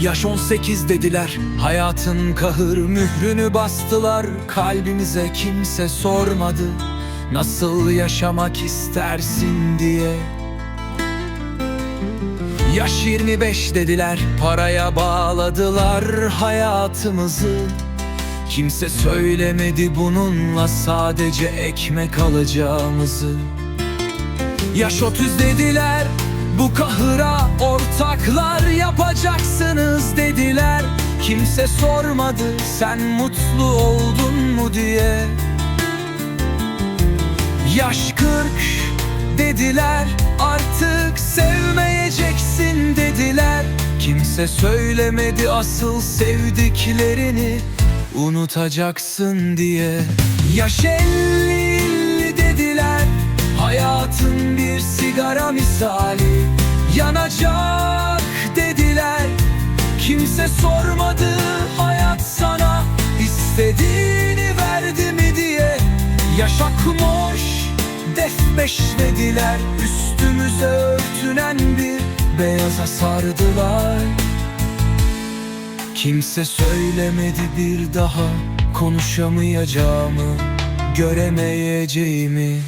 Yaş 18 dediler. Hayatın kahır mührünü bastılar. Kalbimize kimse sormadı. Nasıl yaşamak istersin diye. Yaş 25 dediler. Paraya bağladılar hayatımızı. Kimse söylemedi bununla sadece ekmek alacağımızı. Yaş 30 dediler bu kahıra ortaklar yapacaksınız dediler. Kimse sormadı sen mutlu oldun mu? diye. Yaş 40 dediler artık sevmeyeceksin dediler. Kimse söylemedi asıl sevdiklerini unutacaksın diye. Yaş 50 dediler hayatın bir sigara misali Yanacak dediler. Kimse sormadı hayat sana istediğini verdi mi diye. Yaşa kumoş defbeş dediler Üstümüze örtünen bir beyaza sardılar. Kimse söylemedi bir daha konuşamayacağımı Göremeyeceğimi